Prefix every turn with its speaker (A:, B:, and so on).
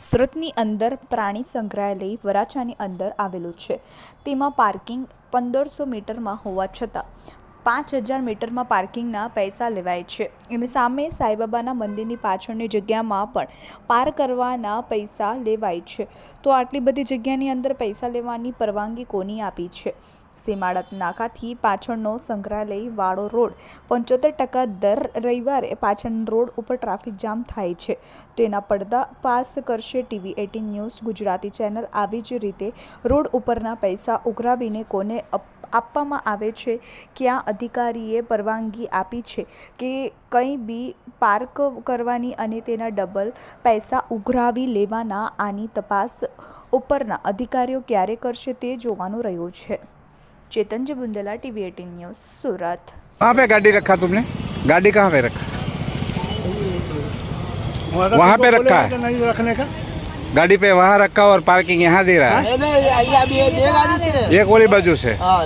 A: સુરતની અંદર પ્રાણી સંગ્રહાલય વરાછાની અંદર આવેલું છે. તેમાં પાર્કિંગ પંદરસો મીટરમાં હોવા છતાં પાંચ હજાર મીટરમાં પાર્કિંગના પૈસા લેવાય છે. એની સામે સાંઈબાબાના મંદિરની પાછળની જગ્યામાં પણ પાર કરવાના પૈસા લેવાય છે. તો આટલી બધી જગ્યાની અંદર પૈસા લેવાની પરવાનગી કોની આપી છે? સીમાડત નાકાથી પાછળનો સંગ્રહાલય વાળો રોડ. પંચોતેર ટકા દર રવિવારે પાછળ રોડ ઉપર ટ્રાફિક જામ થાય છે. તેના પડદા પાસ કરશે TV eighteen news Gujarati channel. આવી જ રીતે રોડ ઉપરના પૈસા ઉઘરાવીને કોને અપ- આપવામાં આવે છે ક્યાં અધિકારીએ પરવાનગી આપી છે કે કંઈ બી પાર્ક કરવાની અને તેના ડબલ પૈસા ઉઘરાવી લેવાના આની તપાસ ઉપરના અધિકારીઓ ક્યારે કરશે તે જોવાનું રહ્યું છે Chetan ji Bundela TV eighteen news Surat
B: कहाँ पे गाड़ी रखा तुमने गाड़ी कहाँ पे रखा वहाँ पे रखा है
C: नहीं रखने का
B: गाड़ी पे वहाँ रखा और पार्किंग यहाँ दे रहा है
C: नहीं नहीं यहाँ भी है, दे गाड़ी से
B: एक वाली बाजू से
C: हाँ